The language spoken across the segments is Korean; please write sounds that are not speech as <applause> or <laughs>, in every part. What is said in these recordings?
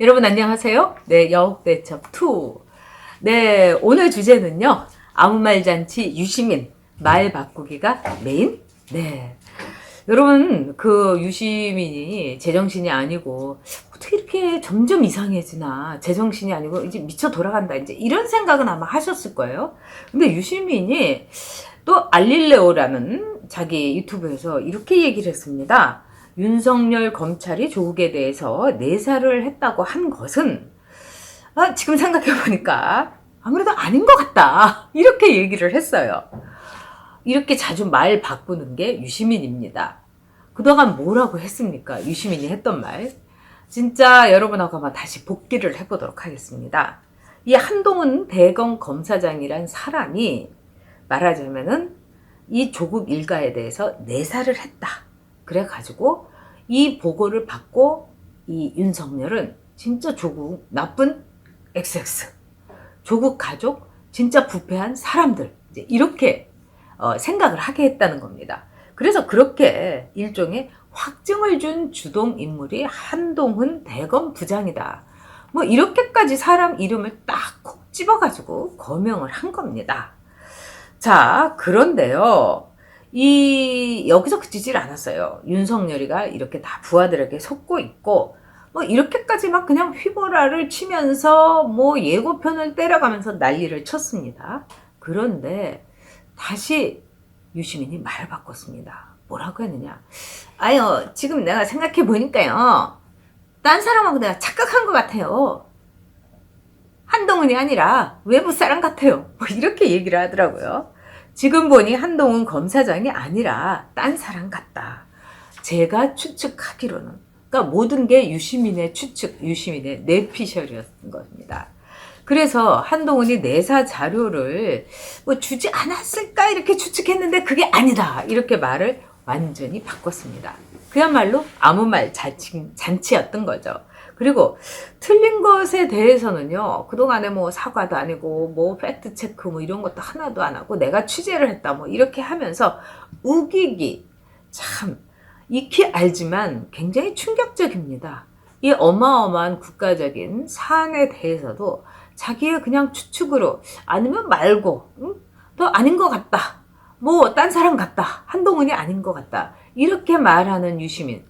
여러분 안녕하세요. 네, 여옥대첩 2. 네, 오늘 주제는요. 아무 말 잔치 유시민 말 바꾸기가 메인? 네. 여러분 그 유시민이 제정신이 아니고 어떻게 이렇게 점점 이상해지나 제정신이 아니고 이제 미쳐 돌아간다 이제 이런 생각은 아마 하셨을 거예요. 근데 유시민이 또 알릴레오라는 자기 유튜브에서 이렇게 얘기를 했습니다. 윤석열 검찰이 조국에 대해서 내사를 했다고 한 것은 아, 지금 생각해 보니까 아무래도 아닌 것 같다 이렇게 얘기를 했어요. 이렇게 자주 말 바꾸는 게 유시민입니다. 그동안 뭐라고 했습니까? 유시민이 했던 말. 진짜 여러분하고 한번 다시 복기를 해보도록 하겠습니다. 이 한동훈 대검 검사장이란 사람이 말하자면은 이 조국 일가에 대해서 내사를 했다. 그래가지고 이 보고를 받고 이 윤석열은 진짜 조국 나쁜 XX 조국 가족 진짜 부패한 사람들 이렇게 어, 생각을 하게 했다는 겁니다. 그래서 그렇게 일종의 확증을 준 주동 인물이 한동훈 대검 부장이다. 뭐 이렇게까지 사람 이름을 딱 콕 집어가지고 거명을 한 겁니다. 자 그런데요. 이 여기서 그치질 않았어요. 윤석열이가 이렇게 다 부하들에게 속고 있고 뭐 이렇게까지 막 그냥 휘보라를 치면서 뭐 예고편을 때려가면서 난리를 쳤습니다. 그런데 다시 유시민이 말을 바꿨습니다. 뭐라고 했느냐? 아유 지금 내가 생각해 보니까요. 딴 사람하고 내가 착각한 것 같아요. 한동훈이 아니라 외부 사람 같아요. 뭐 이렇게 얘기를 하더라고요. 지금 보니 한동훈 검사장이 아니라 딴 사람 같다. 제가 추측하기로는 그러니까 모든 게 유시민의 추측, 유시민의 내피셜이었던 겁니다. 그래서 한동훈이 내사 자료를 뭐 주지 않았을까 이렇게 추측했는데 그게 아니다 이렇게 말을 완전히 바꿨습니다. 그야말로 아무 말 잔치, 잔치였던 거죠. 그리고 틀린 것에 대해서는요, 그동안에 뭐 사과도 아니고, 뭐 팩트 체크 뭐 이런 것도 하나도 안 하고, 내가 취재를 했다 뭐 이렇게 하면서 우기기. 참, 익히 알지만 굉장히 충격적입니다. 이 어마어마한 국가적인 사안에 대해서도 자기의 그냥 추측으로 아니면 말고, 응? 또 아닌 것 같다. 뭐, 딴 사람 같다. 한동훈이 아닌 것 같다. 이렇게 말하는 유시민.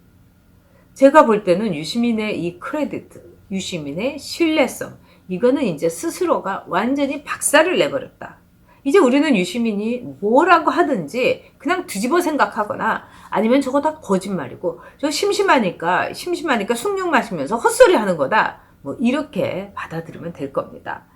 제가 볼 때는 유시민의 이 크레디트, 유시민의 신뢰성, 이거는 이제 스스로가 완전히 박살을 내버렸다. 이제 우리는 유시민이 뭐라고 하든지 그냥 뒤집어 생각하거나 아니면 저거 다 거짓말이고 저 심심하니까 심심하니까 숭늉 마시면서 헛소리 하는 거다. 뭐 이렇게 받아들이면 될 겁니다.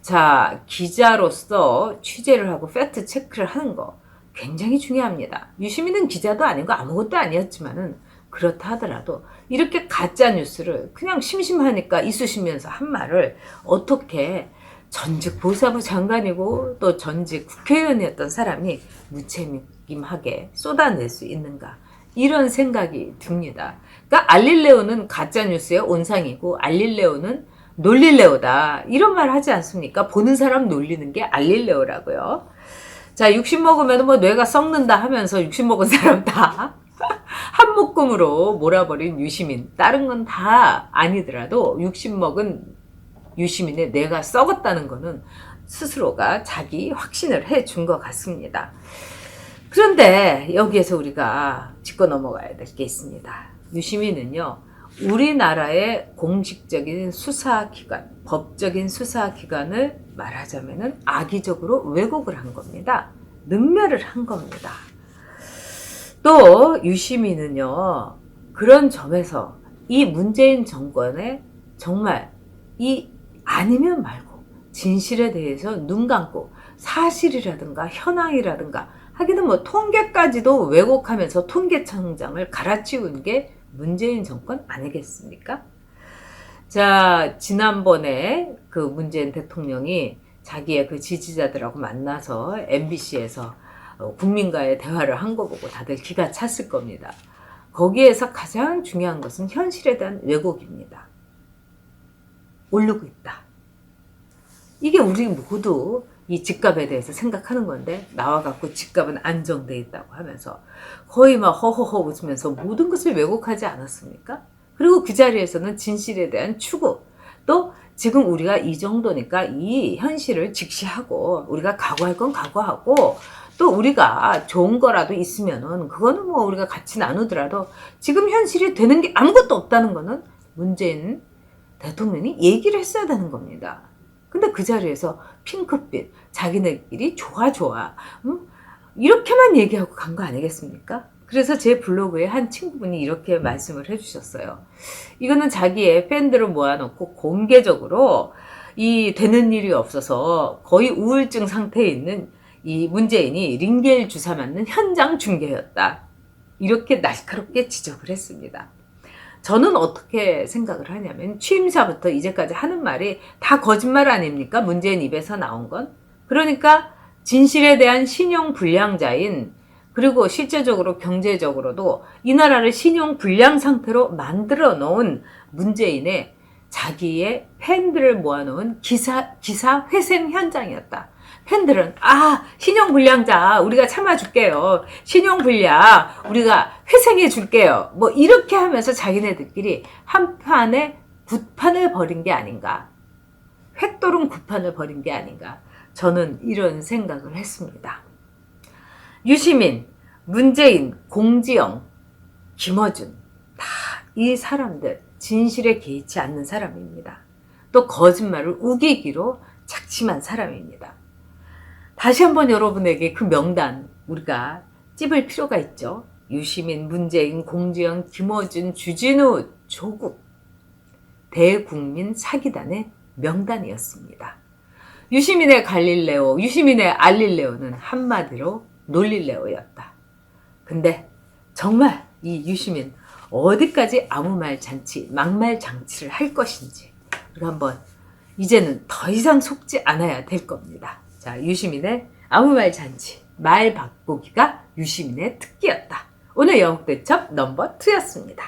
자, 기자로서 취재를 하고 팩트 체크를 하는 거 굉장히 중요합니다. 유시민은 기자도 아니고 아무것도 아니었지만은 그렇다 하더라도 이렇게 가짜 뉴스를 그냥 심심하니까 이쑤시면서 한 말을 어떻게 전직 보사부 장관이고 또 전직 국회의원이었던 사람이 무책임하게 쏟아낼 수 있는가 이런 생각이 듭니다. 그러니까 알릴레오는 가짜 뉴스의 온상이고 알릴레오는 놀릴레오다 이런 말 하지 않습니까? 보는 사람 놀리는 게 알릴레오라고요. 자, 60 먹으면 뭐 뇌가 썩는다 하면서 60 먹은 사람 다 <laughs> 한 묶음으로 몰아버린 유시민. 다른 건 다 아니더라도 60 먹은 유시민의 뇌가 썩었다는 거는 스스로가 자기 확신을 해 준 것 같습니다. 그런데 여기에서 우리가 짚고 넘어가야 될 게 있습니다. 유시민은요, 우리나라의 공식적인 수사기관, 법적인 수사기관을 말하자면 악의적으로 왜곡을 한 겁니다. 능멸을 한 겁니다. 또 유시민은요 그런 점에서 이 문재인 정권에 정말 이 아니면 말고 진실에 대해서 눈 감고 사실이라든가 현황이라든가 하기는 뭐 통계까지도 왜곡하면서 통계청장을 갈아치운 게 문재인 정권 아니겠습니까? 자 지난번에 그 문재인 대통령이 자기의 그 지지자들하고 만나서 MBC에서 어, 국민과의 대화를 한 거 보고 다들 기가 찼을 겁니다. 거기에서 가장 중요한 것은 현실에 대한 왜곡입니다. 오르고 있다. 이게 우리 모두 이 집값에 대해서 생각하는 건데 나와 갖고 집값은 안정돼 있다고 하면서 거의 막 허허허 웃으면서 모든 것을 왜곡하지 않았습니까? 그리고 그 자리에서는 진실에 대한 추구 또 지금 우리가 이 정도니까 이 현실을 직시하고 우리가 각오할 건 각오하고 또 우리가 좋은 거라도 있으면은 그거는 뭐 우리가 같이 나누더라도 지금 현실이 되는 게 아무것도 없다는 거는 문재인 대통령이 얘기를 했어야 되는 겁니다. 근데 그 자리에서 핑크빛 자기네끼리 좋아 좋아 응? 이렇게만 얘기하고 간 거 아니겠습니까? 그래서 제 블로그에 한 친구분이 이렇게 말씀을 해주셨어요. 이거는 자기의 팬들을 모아놓고 공개적으로 이 되는 일이 없어서 거의 우울증 상태에 있는 이 문재인이 링겔 주사 맞는 현장 중계였다. 이렇게 날카롭게 지적을 했습니다. 저는 어떻게 생각을 하냐면 취임사부터 이제까지 하는 말이 다 거짓말 아닙니까? 문재인 입에서 나온 건. 그러니까 진실에 대한 신용 불량자인 그리고 실제적으로 경제적으로도 이 나라를 신용 불량 상태로 만들어 놓은 문재인의 자기의 팬들을 모아놓은 기사, 기사 회생 현장이었다. 팬들은, 아, 신용불량자, 우리가 참아줄게요. 신용불량, 우리가 회생해 줄게요. 뭐, 이렇게 하면서 자기네들끼리 한 판에 굿판을 벌인 게 아닌가. 획도른 굿판을 벌인 게 아닌가. 저는 이런 생각을 했습니다. 유시민, 문재인, 공지영, 김어준, 다 이 사람들 진실에 개의치 않는 사람입니다. 또 거짓말을 우기기로 작심한 사람입니다. 다시 한번 여러분에게 그 명단 우리가 찝을 필요가 있죠. 유시민, 문재인, 공지영, 김어준, 주진우, 조국 대국민 사기단의 명단이었습니다. 유시민의 갈릴레오, 유시민의 알릴레오는 한마디로 놀릴레오였다. 근데 정말 이 유시민 어디까지 아무 말 잔치, 막말 장치를 할 것인지 우리 한번 이제는 더 이상 속지 않아야 될 겁니다. 자, 유시민의 아무 말 잔치, 말 바꾸기가 유시민의 특기였다. 오늘 영국 대첩 넘버 2였습니다.